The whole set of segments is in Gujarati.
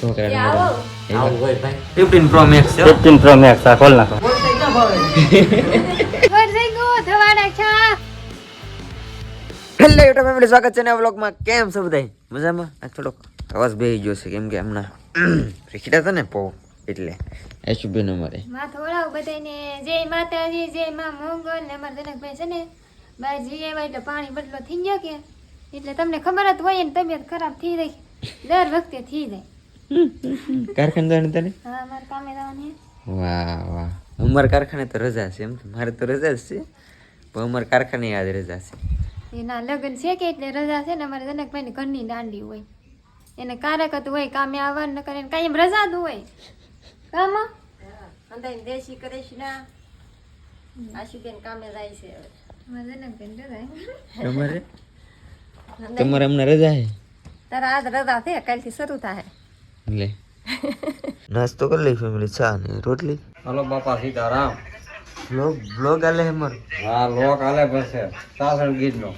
છોકરા આવું હોય ભાઈ ફિફ્ટીન પ્રો મેક્સ છે ફિફ્ટીન પ્રો મેક્સ આ ખોલ નાખો વરસાઈ ગયો થવાના છા હેલો યુટ્યુબ ફેમિલી સ્વાગત છે વ્લોગમાં કેમ છો બધાય મજામાં? આ થોડોક અવાજ બેહી ગયો છે કેમ કે હમણાં રીખીડા હતા ને પો એટલે. એસુબી નો મારે માથો ઓળાવ બધાને જય માતાજી જય માં મોંગલ. ને અમારા જનકભાઈ છે ને જઈ આવ્યા એટલે પાણી બદલો થઈ ગયો કે? એટલે તમને ખબર જ હોય ને તબિયત ખરાબ થઈ રહી. દર વખતે થઈ જાય. કારખાને તને? હા મારે કામે જવાની વાહ વાહ. અમારા કારખાને તો રજા છે એમ. તો મારે તો રજા જ છે. પણ અમારા કારખાને આજ રજા છે. એના લગ્ન છે કે એટલે રજા છે ને અમારે જનકભાઈ ઘરની દાંડી હોય. એને કારક હતું હોય કામે આવવાનું ન કરે કાંઈ એમ રજા જ હોય. કામાં? અંદાઈ દેશી કરીશ ના. આશુબેન કામે જાય છે હવે. અમારે રજા તમારે? તમારે અમને રજા છે? તારા આજ રજા છે કાલથી શરૂ થાય. લે. નાસ્તો કરી લઈ ફેમિલી ચા ને રોટલી. હલો બાપા સીતારામ. બ્લોગ બ્લોગ આલે હે મારું. હા લોક આલે પડશે સાસણ ગીત નો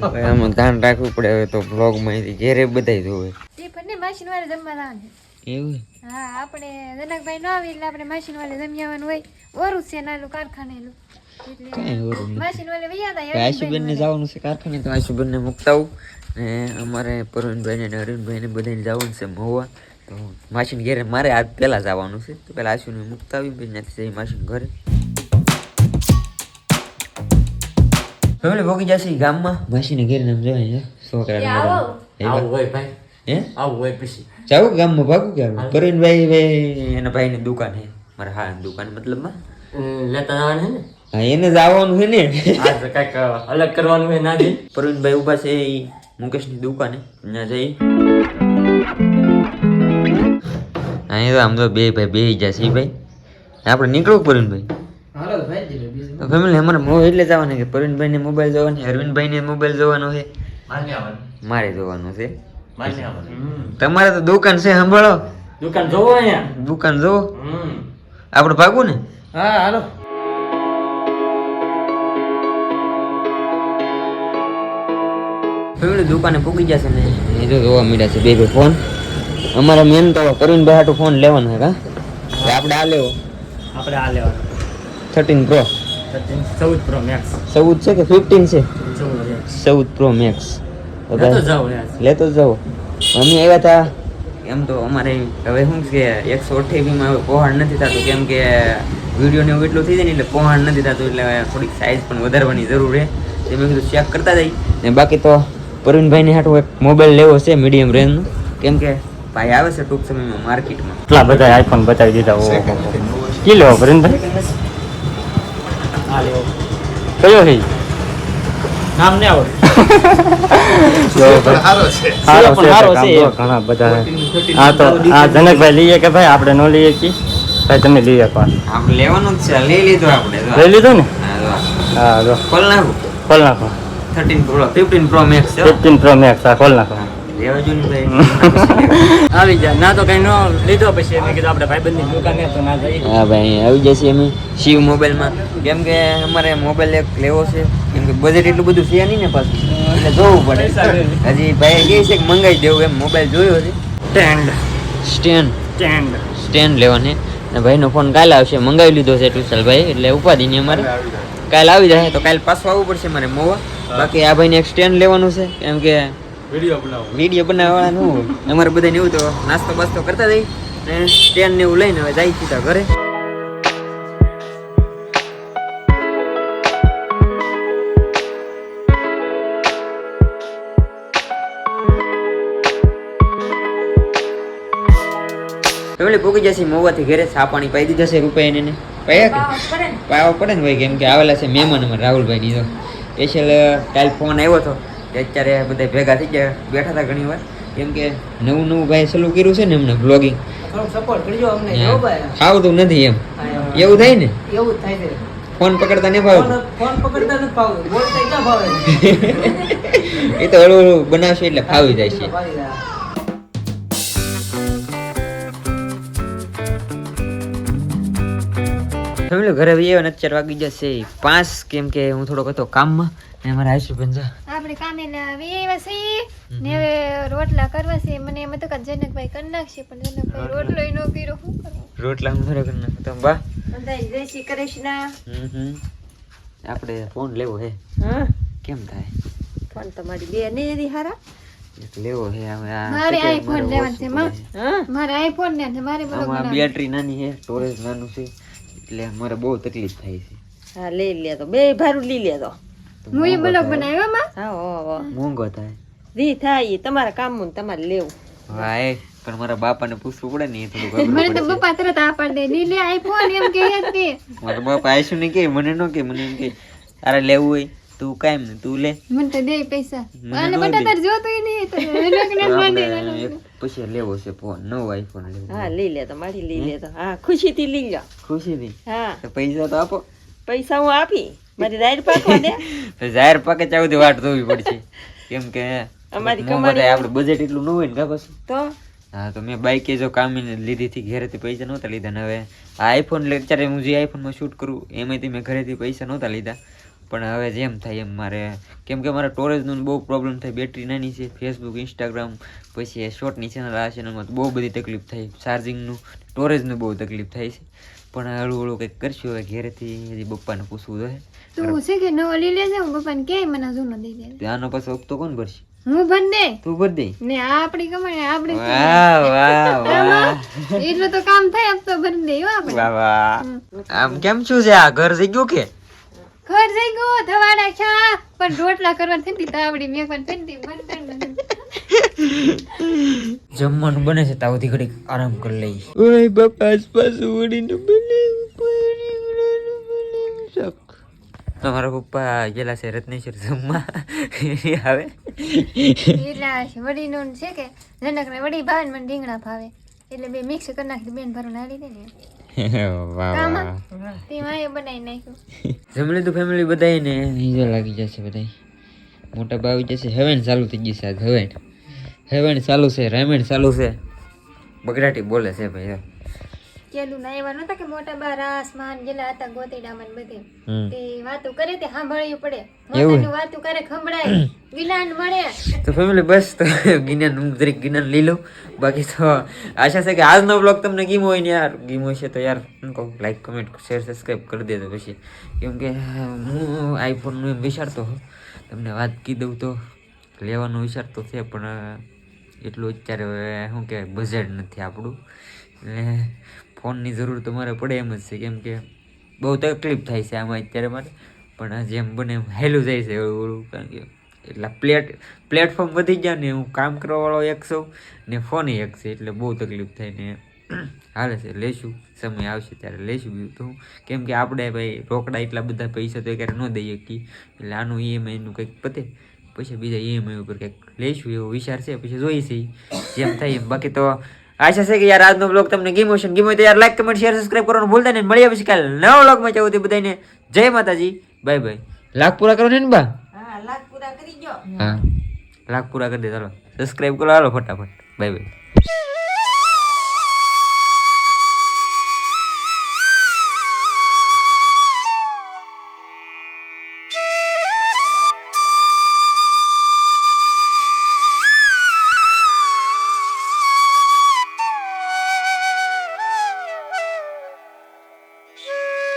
ભાઈ ધ્યાન રાખવું પડે હવે તો બ્લોગમાં ઘેરે બધાય જોવે. તે પણ ને માસીન વાળે જમવા જવાનું એવું? હા આપણે જનકભાઈ ન આવી એટલે આપણે માસીન વાળે જમ્યાવાનું આવવાનું હોય. ઓરું છે નાનું કારખાનેલું. એટલે કાંઈ ઓરું નથી. માસીન વાળે વૈયા હતા આશુબેન ને જવાનું છે કારખાને તો આશુબેન ને આવું. ને અમારે પરવીનભાઈ ને અરવિંદભાઈ ને બધાને જવાનું છે મહુવા માસીને ઘેરે મારે આજ પહેલા જવાનું છે. તો પહેલા આશુને મુકતા આવી પછી ત્યાંથી જઈ માસીને ઘરે. ફેમિલી ભોગી જશે ગામમાં. માસીને ઘેરે નામ જોવાય છોકરા આવું. હોય ભાઈ. હે? આવું હોય પછી. જાવું ગામમાં ભાગું કે પરવીનભાઈ ભાઈ એના ભાઈની દુકાન છે. મારા હા દુકાન મતલબમાં. લેતા જવાનું છે ને? હા એને જ આવવાનું છે ને. આ તો કાંઈક અલગ કરવાનું હોય ના જઈ પરવીનભાઈ ઊભા છે ઈ મુકેશની દુકાને. ત્યાં જઈ. અહીં તો આમ તો બે ભાઈ બે જશે છે ભાઈ. આપણે નીકળવું પરવીનભાઈ ફેમિલી અમારે મો એટલે જવાના કે પરવીનભાઈને મોબાઈલ જોવાનો અરવિંદભાઈને મોબાઈલ જોવાનો છે. મારે જોવાનું છે. તમારે તો દુકાન છે સાંભળો. દુકાન જોવો અહીંયા. દુકાન જોવો. આપણે ભાગવું ને? હા હાલો. ફેમિલી દુકાને પૂગી જશે ને? એ તો જોવા મળ્યા છે બે બે ફોન. અમારે મેન તો પરવીનભાઈ હાટુ ફોન લેવાનો છે કા આપણે આ લેવો. આપણે આ લેવાનો. થર્ટીન પ્રો ચૌદ પ્રો મેક્સ ચૌદ છે કે ફિફ્ટીન છે? ચૌદ ચૌદ પ્રો મેક્સ લેતો જાવ લેતો જાઓ. અમે આવ્યા હતા એમ તો અમારે હવે શું કે એકસો અઠ્યાવીસમાં હવે પહોંચ નથી થતું કેમ કે વીડિયો ને એવું એટલું થઈ જાય ને એટલે પહોંચ નથી થતું એટલે થોડીક સાઇઝ પણ વધારવાની જરૂર છે. તે મેં કીધું ચેક કરતા જઈ ને બાકી તો પરવીનભાઈને હાટું એક મોબાઈલ લેવો છે મીડિયમ રેન્જનો કેમ કે ભાઈ આવે છે ટૂંક સમયમાં માર્કેટમાં. એટલા બધા આઈફોન બતાવી દીધા કિલો ભરનભાઈ આ કયો છે? નામ ને આવડે જો ભાઈ. સારો પણ છે સારો કામ છે. જો ઘણા બધા આ તો આ જનકભાઈ લઈએ કે ભાઈ આપણે ન લઈએ કી? ભાઈ તમે લઈ શકો આપણે લેવાનું જ છે લઈ લીધું આપણે લઈ લીધું ને? હા, જો. ખોલ નાખું. ખોલ નાખો. Thirteen pro fifteen pro max છે ફિફ્ટીન પ્રો મેક્સ આ ખોલ નાખો. લેવા જો ને ભાઈ આવી જાય ના તો કઈ ન લીધો પછી મેં કીધું આપણે ભાઈબંધની દુકાને તો ના જઈએ. હા ભાઈ આવી જશે અમે શિવ મોબાઈલમાં. કેમ કે અમારે મોબાઈલ એક લેવો છે. કેમ કે બજેટ એટલું બધું છે નહીં ને પાછું. એટલે જોવું પડે. હજી ભાઈ કહે છે કે મંગાવી દેવું એમ. મોબાઈલ જોયો છે. સ્ટેન્ડ સ્ટેન્ડ સ્ટેન્ડ સ્ટેન્ડ લેવાની. ને ભાઈનો ફોન કાલે આવશે. મંગાવી લીધો છે ટુશલભાઈ એટલે ઉપાધિ નહીં અમારે. કાલે આવી જાય. તો કાલે પાછું આવવું પડશે મારે મોવા. બાકી આ ભાઈને એક સ્ટેન્ડ લેવાનું છે. કેમ કે વીડિયો બનાવો. વીડિયો બનાવવાનું. અમારે બધાને એવું તો નાસ્તો બાસ્તો કરતા જઈ ને સ્ટેન્ડ ને એવું લઈને હવે જાય સીધા ઘરે. ફેમિલી પૂકી જશે મોવાથી ઘરે ચા પાણી પાઈ દીધા છે રૂપિયા એને. પાયા કે? પાવા પડે ને. ભાઈ કેમ કે આવેલા છે મહેમાન અમારે રાહુલભાઈ ની તો સ્પેશિયલ કાલ ફોન આવ્યો હતો. કે અત્યારે બધા ભેગા થઈ ગયા બેઠા હતા ઘણી વાર. કેમ કે નવું નવું ભાઈ ચાલુ કર્યું છે ને એમને બ્લોગિંગ સપોર્ટ કરજો અમને ફાવતું નથી એમ. એવું થાય. ને? એવું થાય છે. ફોન પકડતા નહીં ફાવે ફોન પકડતા નથી ફાવે બોલતા ક્યાં ફાવે? એ તો હળવું હળવું બનાવશે એટલે ફાવી જાય છે. ફેમિલી ઘરે આવી અત્યારે વાગી જશે પાંચ. કેમ કે હું થોડોક હતો કામમાં. ને આઈશું છે. આપણે કામે આવી આવ્યા છીએ ને હવે રોટલા કરવા છે. મને એમ તો કે જનકભાઈ કરી નાખશે પણ જનકભાઈ રોટલો. ય ન કર્યો. શું કરવું? રોટલા હું થોડો કરી નાખું તમે બા? જય શ્રી કૃષ્ણ. હમ હમ. આપણે ફોન લેવો હે. હા. કેમ થાય? ફોન તમારી બે ને હતી હારા. એક લેવો હે હવે આ મારે મારે લેવાનો છે, માં. હા. મારે આઈફોન ને છે મારે બેટરી નાની હે સ્ટોરેજ નાનું છે. એટલે મારે બહુ તકલીફ થાય છે. હા લઈ લે તો. બે ભારું લઈ લે તો. હું એ બ્લોગ બનાવ્યો માં? હા હો મોંઘો થાય. રી થાય તમારા કામનું ને તમારે લેવું. હા એ. પણ મારા બાપાને પૂછવું પડે ને એ થોડું મને તો બાપા તરત આ પાડી દે. લીલે આઈફોન એમ કે તે. મારા બાપા આઈશું ને કે મને નો કે મને એમ કે તારે લેવું હોય તું કાંઈ ને તું લે. મને તો દે પૈસા. અને બટા તાર જો તો નહીં તો લગ્ન તો માં દે પછી લેવો છે ફોન નવો આઈફોન લેવો હા લઈ લે તો મારી લઈ લે તો. હા ખુશીથી લઈ લો ખુશીથી? હા. તો પૈસા તો આપો. પૈસા હું આપી. મારી રાઈડ પાકવા દે જાહેર પાકે ચાવથી વાટ જોવી પડશે. કેમ કે અમારી કમાણી- આપણે બજેટ એટલું ન હોય ને કા પછી? તો? હા તો મેં બાઈકે જો કામીને લીધી હતી ઘરેથી પૈસા નહોતા લીધા. ને હવે આ આઈફોન અત્યારે હું જે આઈફોનમાં શૂટ કરું એમાંથી મેં ઘરેથી પૈસા નહોતા લીધા. પણ હવે જેમ થાય એમ મારે કેમ કે મારા સ્ટોરેજનું બહુ પ્રોબ્લેમ થાય બેટરી નાની છે ફેસબુક ઇન્સ્ટાગ્રામ પછી શોર્ટની ચેનલ આ ચેનલમાં બહુ બધી તકલીફ થાય. ચાર્જિંગનું સ્ટોરેજનું બહુ તકલીફ થાય છે. પણ હળવું હળવું કંઈક કરશું હવે ઘરેથી હજી બપ્પાને પૂછવું જોઈએ તું છે કે નવો લઈ લેજે? હું પપ્પાને કે મને જૂનો દઈ દે તો આનો પાછો હપ્તો કોણ ભરશે? હું ભર દે. તું ભર દે. ને આ આપણી કમાણી આપણે વાહ વાહ વાહ. એટલું તો કામ થાય હપ્તો ભર દે હો આપણે. વાહ વાહ. આમ કેમ શું છે? આ ઘર જઈ ગયું કે? ઘર જઈ ગયો ધવાડા છા. પણ રોટલા કરવા થઈ તી તાવડી મેં પણ થઈ તી જમવાનું બને છે તાવથી ઘડીક આરામ કરી લઈ ઓય બાપા આસપાસ ઉડીને તમારા પપ્પા ગયેલા છે રત્નેશ્વર જમવા આવે. એટલા વડીનું છે કે જનક ને વડી ભાવે ને મને રીંગણા ભાવે. એટલે બે મિક્સ કરી નાખી બેન ભરું નાડી દે ને. વાહ કામાં તેમાં બનાવી નાખ્યું. જમી લીધું ફેમિલી બધાય ને? હીજો લાગી જશે બધાય. મોટા ભાઈ જશે હેવેન ચાલુ થઈ જશે છે આજ હેવેન. હેવેન ચાલુ છે રેમેન ચાલુ છે. બગડાટી બોલે છે ભાઈ કેલું ના એવા નતા કે મોટા બા રાસમાન ગેલા હતા ગોતેડામાં બધે. તે વાતો કરે તે સાંભળવું પડે. મોટાની વાતો કરે ખંભળાય. જ્ઞાન મળે. તો ફેમિલી બસ તો જ્ઞાન હું દરેક જ્ઞાન લઈ લઉં. બાકી તો આશા છે કે આજનો બ્લોગ તમને ગીમો હોય ને યાર. ગીમો છે તો યાર હું કહું લાઈક કમેન્ટ શેર સબસ્ક્રાઈબ કરી દેજો પછી. કેમ કે હું આઈફોનનું એમ વિચારતો તમને વાત કી દઉં તો લેવાનું વિચારતો છે પણ એટલું અત્યારે હવે શું કહેવાય બજેટ નથી આપણું. એટલે ફોનની જરૂર તો મારે પડે એમ જ છે, કેમ કે બહુ તકલીફ થાય છે આમાં અત્યારે મારે. પણ જેમ બને એમ હેલું જાય છે એવું કારણ કે એટલા પ્લેટ, પ્લેટફોર્મ વધી ગયા ને હું કામ કરવાવાળો એક છું ને ફોન એક છે, એટલે બહુ તકલીફ થાય ને હાલે છે, લેશું, સમય આવશે ત્યારે લેશું બીજું તો કેમ કે આપણે ભાઈ રોકડા એટલા બધા પૈસા તો ક્યારે ન દઈએ શકીએ એટલે આનું ઈએમઆઈનું કંઈક પતે. પછી બીજા ઈએમઆઈ ઉપર કંઈક લઈશું એવો વિચાર છે, પછી જોઈશે જેમ થાય એમ. બાકી તો આશા છે કે યાર આજનો બ્લોગ તમને ગીમો છે ગીમો તો યાર લાઈક કમેન્ટ શેર સબસ્ક્રાઈબ કરવાનું ભૂલતા નહીં. મળી પછી કાલે નવો બ્લોગમાં ચાવું તે બધાને જય માતાજી. બાય બાય લાખ પૂરા કરો ને બા? હા લાખ પૂરા કરી ગયો હા. લાખ પૂરા કરી દે ચાલો. સબસ્ક્રાઈબ કરો હાલો ફટાફટ. Bye bye